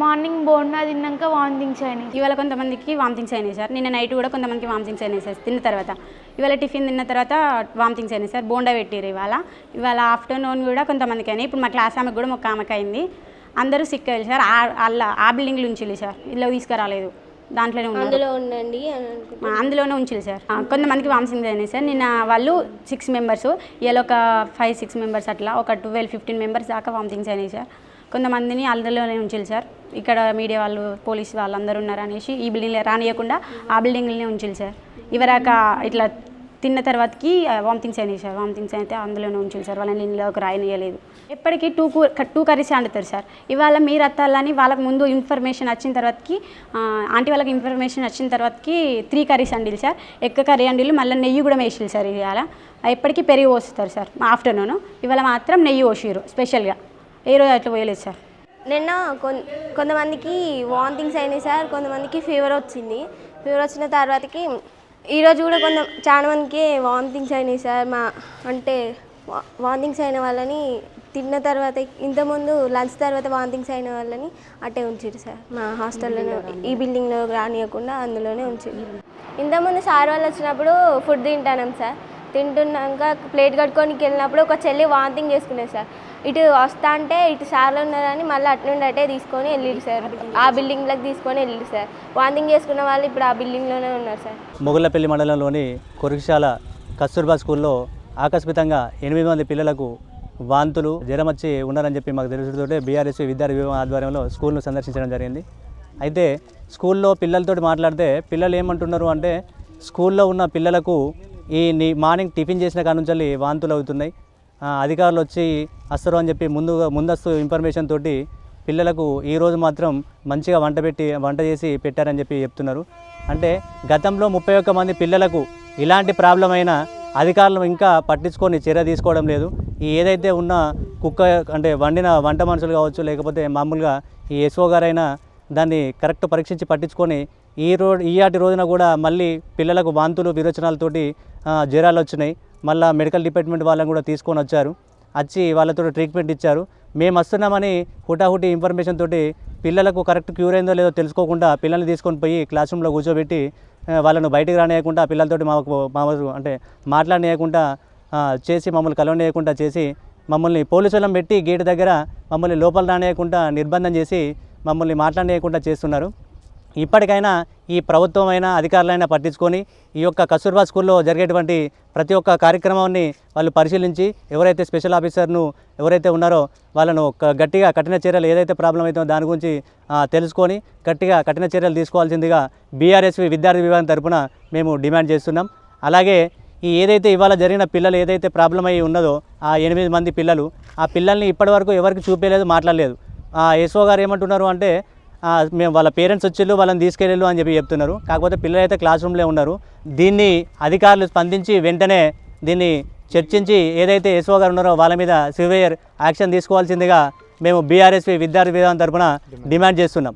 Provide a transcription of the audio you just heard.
Morning bonda తిన్నాక vomitings అయినాయి ఇవాళ కొంతమందికి వామిటింగ్స్ అయినాయి సార్. నిన్న నైట్ కూడా కొంతమందికి వామిటింగ్స్ అయినాయి సార్. తిన్న తర్వాత. ఇవాళ టిఫిన్ తిన్న తర్వాత వామిటింగ్స్ అయినాయి సార్. బోండా పెట్టిరు ఇవాళ. ఇవాళ ఆఫ్టర్నూన్ కూడా కొంతమందికి అయినాయి ఇప్పుడు మా క్లాస్ ఆమెకు కూడా ఒక ఆమెకు అయింది అందరూ సిక్ అయ్యారు సార్. ఆ- అల్ల ఆ బిల్డింగ్లో ఉంచిల్లు సార్. ఇల్లు తీసుకురాలేదు. దాంట్లోనే అందులో ఉండండి అందులోనే ఉంచాలి సార్. కొంతమందికి వామిటింగ్స్ అయినాయి సార్. నిన్న వాళ్ళు సిక్స్ మెంబర్స్ ఇవాళ ఒక ఫైవ్ సిక్స్ మెంబర్స్ అట్లా. ఒక ట్వెల్వ్ ఫిఫ్టీన్ మెంబర్స్ దాకా వామిటింగ్స్ అయినాయి సార్. కొంతమందిని అందులోనే ఉంచాలి సార్. ఇక్కడ మీడియా వాళ్ళు పోలీస్ వాళ్ళు అందరు ఉన్నారు అనేసి ఈ బిల్డింగ్లో రానియకుండా ఆ బిల్డింగ్లోనే ఉంచాలి సార్. ఇవరాక ఇట్లా తిన్న తర్వాతకి వామిటింగ్స్ అయినాయి సార్. వామిటింగ్స్ అయితే అందులోనే ఉంచారు సార్. వాళ్ళని ఇంట్లోకి రాయనియలేదు ఎప్పటికీ టూ కూ టూ కర్రీస్ వండుతారు సార్. ఇవాళ మీరు అత్తాలని వాళ్ళకి ముందు ఇన్ఫర్మేషన్ వచ్చిన తర్వాతకి ఆంటీ వాళ్ళకి ఇన్ఫర్మేషన్ వచ్చిన తర్వాతకి త్రీ కర్రీస్ వండిలు సార్. ఎక్క కర్రీ అండిలు మళ్ళీ నెయ్యి కూడా వేసిరు సార్ ఇవాళ. ఎప్పటికీ పెరిగి పోస్తారు సార్ ఆఫ్టర్నూన్ ఇవాళ మాత్రం నెయ్యి పోసిరు స్పెషల్గా ఏ రోజు అట్లా పోయలేదు సార్? నిన్న కొన్ కొంతమందికి వామిటింగ్స్ అయినాయి సార్ కొంతమందికి ఫీవర్ వచ్చింది. ఫీవర్ వచ్చిన తర్వాతకి ఈరోజు కూడా కొంత చాలా మందికి వామిటింగ్స్ అయినాయి సార్. మా అంటే వామిటింగ్స్ అయిన వాళ్ళని తిన్న తర్వాత ఇంతకుముందు లంచ్ తర్వాత వామిటింగ్స్ అయిన వాళ్ళని అట్టే ఉంచారు సార్. మా హాస్టల్లోనే ఈ బిల్డింగ్లో రానియకుండా అందులోనే ఉంచారు ఇంతకుముందు సార్ వాళ్ళు వచ్చినప్పుడు ఫుడ్ తింటాను సార్. తింటున్నాక ప్లేట్ కట్టుకొని వెళ్ళినప్పుడు ఒక చెల్లి వాంతింగ్ చేసుకునేది సార్. ఇటు వస్తా అంటే ఇటు సార్లు ఉన్నారని మళ్ళీ అటు నుండి అటే తీసుకొని వెళ్ళిరు సార్. ఆ బిల్డింగ్లకు తీసుకొని వెళ్ళిరు సార్. వాంతింగ్ చేసుకున్న వాళ్ళు ఇప్పుడు ఆ బిల్డింగ్లోనే ఉన్నారు సార్. మొగుళ్ళపల్లి మండలంలోని కొరిశాల కస్తూర్బా స్కూల్లో ఆకస్మికంగా ఎనిమిది మంది పిల్లలకు వాంతులు జ్వరం వచ్చి ఉన్నారని చెప్పి మాకు తెలుసుతోటే బీఆర్ఎస్ విద్యార్థి విభాగం ఆధ్వర్యంలో స్కూల్ను సందర్శించడం జరిగింది. అయితే స్కూల్లో పిల్లలతోటి మాట్లాడితే పిల్లలు ఏమంటున్నారు అంటే స్కూల్లో ఉన్న పిల్లలకు ఈ మార్నింగ్ టిఫిన్ చేసిన కాడ నుంచి వాంతులు అవుతున్నాయి. అధికారులు వచ్చి వస్తారు అని చెప్పి ముందుగా ముందస్తు ఇన్ఫర్మేషన్ తోటి పిల్లలకు ఈరోజు మాత్రం మంచిగా వంట పెట్టి వంట చేసి పెట్టారని చెప్పి చెప్తున్నారు. అంటే గతంలో ముప్పై ఒక్క మంది పిల్లలకు ఇలాంటి ప్రాబ్లం అయినా అధికారులు ఇంకా పట్టించుకొని చర్య తీసుకోవడం లేదు. ఈ ఏదైతే ఉన్న కుక్క అంటే వండిన వంట మనుషులు కావచ్చు లేకపోతే మామూలుగా ఈ ఎస్ఓ గారైనా దాన్ని కరెక్ట్ పరీక్షించి పట్టించుకొని ఈ రో ఈయాటి రోజున కూడా మళ్ళీ పిల్లలకు వాంతులు విరోచనాలతోటి జ్వరాలు వచ్చినాయి. మళ్ళీ మెడికల్ డిపార్ట్మెంట్ వాళ్ళని కూడా తీసుకొని వచ్చారు. వచ్చి వాళ్ళతో ట్రీట్మెంట్ ఇచ్చారు. మేము వస్తున్నామని హుటాహుటి ఇన్ఫర్మేషన్ తోటి పిల్లలకు కరెక్ట్ క్యూర్ అయిందో లేదో తెలుసుకోకుండా పిల్లల్ని తీసుకొని పోయి క్లాస్ రూమ్లో కూర్చోబెట్టి వాళ్ళను బయటికి రానియకుండా పిల్లలతోటి మాకు మా అంటే మాట్లాడనియకుండా చేసి మమ్మల్ని కలవనియకుండా చేసి మమ్మల్ని పోలీసులను పెట్టి గేటు దగ్గర మమ్మల్ని లోపల రానియకుండా నిర్బంధం చేసి మమ్మల్ని మాట్లాడేయకుండా చేస్తున్నారు. ఇప్పటికైనా ఈ ప్రభుత్వమైనా అధికారులైనా పట్టించుకొని ఈ యొక్క కస్తూర్బా స్కూల్లో జరిగేటువంటి ప్రతి ఒక్క కార్యక్రమాన్ని వాళ్ళు పరిశీలించి ఎవరైతే స్పెషల్ ఆఫీసర్ను ఎవరైతే ఉన్నారో వాళ్ళను గట్టిగా కఠిన చర్యలు ఏదైతే ప్రాబ్లం అవుతుందో దాని గురించి తెలుసుకొని గట్టిగా కఠిన చర్యలు తీసుకోవాల్సిందిగా బీఆర్ఎస్వి విద్యార్థి విభాగం తరపున మేము డిమాండ్ చేస్తున్నాం. అలాగే ఈ ఏదైతే ఇవాళ జరిగిన పిల్లలు ఏదైతే ప్రాబ్లం అయ్యి ఉన్నదో ఆ ఎనిమిది మంది పిల్లలు ఆ పిల్లల్ని ఇప్పటివరకు ఎవరికి చూపించలేదు మాట్లాడలేదు. ఆ ఎస్ఓ గారు ఏమంటున్నారు అంటే మేము వాళ్ళ పేరెంట్స్ వచ్చిళ్ళు వాళ్ళని తీసుకెళ్ళు అని చెప్పి చెప్తున్నారు. కాకపోతే పిల్లలు అయితే క్లాస్ రూమ్లో ఉన్నారు. దీన్ని అధికారులు స్పందించి వెంటనే దీన్ని చర్చించి ఏదైతే ఎస్ఓ గారు ఉన్నారో వాళ్ళ మీద సివియర్ యాక్షన్ తీసుకోవాల్సిందిగా మేము బీఆర్ఎస్పీ విద్యార్థి విధానం తరపున డిమాండ్ చేస్తున్నాం.